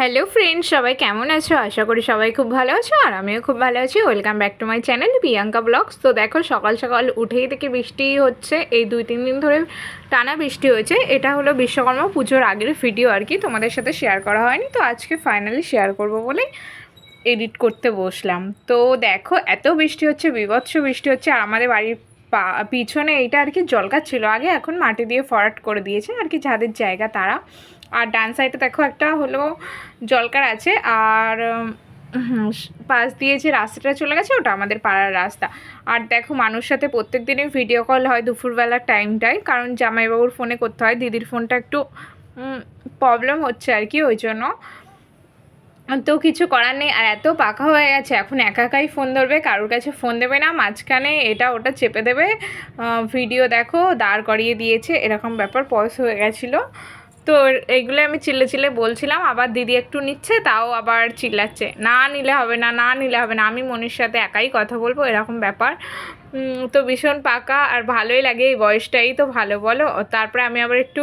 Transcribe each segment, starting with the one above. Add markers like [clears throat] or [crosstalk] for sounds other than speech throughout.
Hello friend সবাই কেমন আছো? আশা করি সবাই খুব ভালো আছো, আর আমিও খুব ভালো আছি। Welcome back to my channel Priyanka blogs তো দেখো, সকাল সকাল উঠেই থেকে বৃষ্টি হচ্ছে। এই দুই, তিন দিন ধরে টানা বৃষ্টি হয়েছে। এটা হলো বিশ্বকর্মা পুজোর আগের ভিডিও আর কি। তোমাদের সাথে শেয়ার করা হয়নি। তো আজকে ফাইনালি শেয়ার করব বলে এডিট করতে বসলাম। তো দেখো, এত বৃষ্টি হচ্ছে, বিভৎস বৃষ্টি হচ্ছে। আর আমাদের বাড়ির পা, পিছনে এইটা আর কি জলকার ছিল আগে এখন মাটি দিয়ে ফরাট করে দিয়েছে। আর কি যাদের জায়গা তারা। আর ডান সাইডে দেখো একটা হলো জলকার আছে আর পাশ দিয়ে যে রাস্তাটা চলে গেছে ওটা আমাদের পাড়ার রাস্তা। আর দেখো মানুষ সাথে প্রত্যেক দিনই ভিডিও কল হয় দুপুরবেলার টাইমটায় কারণ জামাইবাবুর ফোনে করতে হয়, দিদির ফোনটা একটু প্রবলেম হচ্ছে আর কি ওই জন্য। তো কিছু করার নেই, আর এত পাকা হয়ে গেছে, এখন একা একাই ফোন ধরবে, কারোর কাছে ফোন দেবে না, মাঝখানে এটা ওটা চেপে দেবে। ভিডিও দেখো, দাঁড় করিয়ে দিয়েছে, এরকম ব্যাপার পয়স হয়ে গেছিল। তো এইগুলো আমি চিল্লে চিল্লে বলছিলাম, আবার দিদি একটু নিচ্ছে, তাও আবার চিল্লাচ্ছে। না নিলে হবে না না নিলে হবে না, আমি মনির সাথে একাই কথা বলব, এরকম ব্যাপার। তো ভীষণ পাকা আর ভালোই লাগে এই বয়সটাই, তো ভালো বলো। তারপরে আমি আবার একটু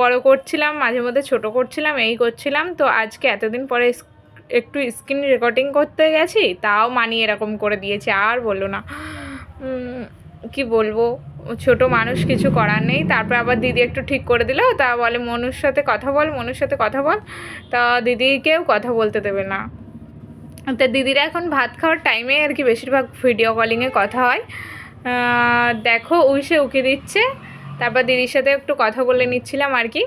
বড় করছিলাম, মাঝে মধ্যে ছোট করছিলাম, এই করছিলাম। তো আজকে এতদিন পরে একটু স্ক্রিন রেকর্ডিং করতে গেছি, তাও মানি এরকম করে দিয়েছে, আর বলো না। কি বলব? ছোট মানুষ কিছু করার নেই। তারপর আবার দিদি একটু ঠিক করে দিল, তা বলে, মনুর সাথে কথা বল, মনুর সাথে কথা বল। তা দিদিকেও কথা বলতে দেবে না। তা দিদিরা এখন ভাত খাওয়ার টাইমে আর কি বেশিরভাগ ভিডিও কলিংয়ে কথা হয়। দেখো উইসে উকে দিচ্ছে। তারপর দিদির সাথে একটু কথা বলে নিচ্ছিলাম আর কি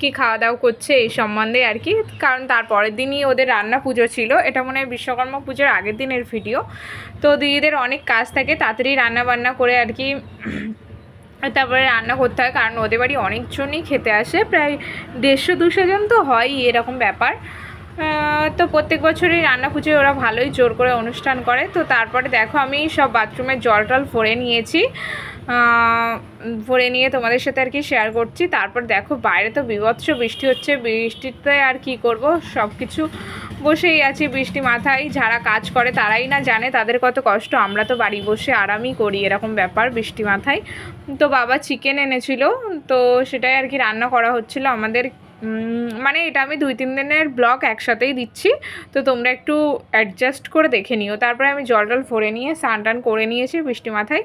কি খাওয়া দাওয়া করছে এই সম্বন্ধে আর কি। কারণ তার পরের দিনই ওদের রান্না পুজো ছিল, এটা মনে হয় বিশ্বকর্মা পুজোর আগের দিনের ভিডিও। তো দিদিদের অনেক কাজ থাকে, তাড়াতাড়ি রান্না বান্না করে আর কি তারপরে রান্না করতে হয়। কারণ ওদের বাড়ি অনেকজনই খেতে আসে, প্রায় দেড়শো দুশো জন তো হয়ই এরকম ব্যাপার। তো প্রত্যেক বছরই রান্না পুজোয় ওরা ভালোই জোর করে অনুষ্ঠান করে। তো তারপরে দেখো আমি সব বাথরুমের জল টল ভরে নিয়েছি। ভরে নিয়ে তোমাদের সাথে আর কি শেয়ার করছি। তারপর দেখো, বাইরে তো বিভৎস বৃষ্টি হচ্ছে। বৃষ্টিতে আর কি করব? সব কিছু বসেই আছি বৃষ্টি মাথায়। যারা কাজ করে তারাই না জানে তাদের কত কষ্ট। আমরা তো বাড়ি বসে আরামই করি এরকম ব্যাপার বৃষ্টি মাথায়। তো বাবা চিকেন এনেছিল। তো সেটাই আর কি রান্না করা হচ্ছিল আমাদের। মানে এটা আমি দুই, তিন দিনের ব্লক একসাথেই দিচ্ছি। তো তোমরা একটু অ্যাডজাস্ট করে দেখে নিও। তারপরে আমি জল টল ভরে নিয়ে, স্নান টান করে নিয়েছি বৃষ্টি মাথায়।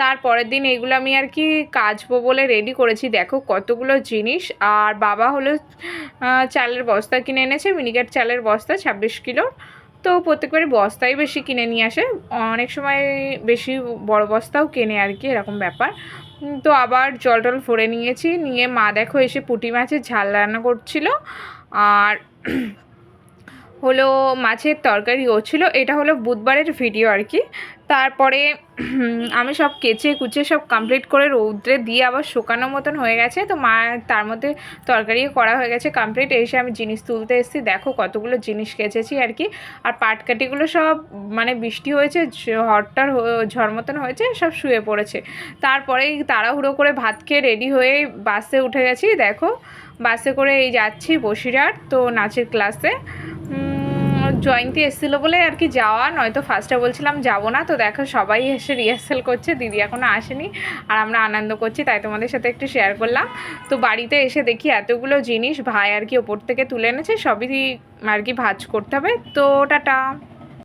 তারপরের দিন এগুলো আমি আর কি কাচবো বলে রেডি করেছি। দেখো কতগুলো জিনিস। আর বাবা হলো চালের বস্তা কিনে এনেছে মিনিকেট চালের বস্তা, ছাব্বিশ কিলো। তো প্রত্যেকবারই বস্তাই বেশি কিনে নিয়ে আসে। অনেক সময় বেশি বড় বস্তাও কেনে আর কি, এরকম ব্যাপার। তো আবার জল টল ফোড়ে নিয়েছি, নিয়ে মা দেখো এসে পুটি মাছের ঝাল রান্না করছিল। আর [clears throat] হলো মাছের তরকারিও ছিল। এটা হলো বুধবারের ভিডিও আর কি। তারপরে আমি সব কেচে কুচে সব কমপ্লিট করে রৌদ্রে দিয়ে আবার শুকানো মতন হয়ে গেছে। তো মা, তার মধ্যে তরকারিও করা হয়ে গেছে কমপ্লিট এসে আমি জিনিস তুলতে এসেছি। দেখো কতগুলো জিনিস কেচেছি আর কি। আর পাটকাঠিগুলো সব মানে বৃষ্টি হয়েছে ঝড়টার হ- ঝড় মতন হয়েছে, সব শুয়ে পড়েছে। তারপরেই তাড়াহুড়ো করে ভাত খেয়ে রেডি হয়ে বাসে উঠে গেছি। দেখো, বাসে করে এই যাচ্ছি বসিরহাট, তো নাচের ক্লাসে জয়ন্তী এসেছিল বলে আর কি যাওয়া নয়তো ফার্স্টে বলছিলাম যাব না, তো দেখো সবাই এসে রিহার্সেল করছে, দিদি এখনও আসেনি আর আমরা আনন্দ করছি, তাই তোমাদের সাথে একটু শেয়ার করলাম। তো বাড়িতে এসে দেখি এতগুলো জিনিস, ভাই আর কি ওপর থেকে তুলে এনেছে, সবই আর কি ভাজ করতে হবে, তো টাটা।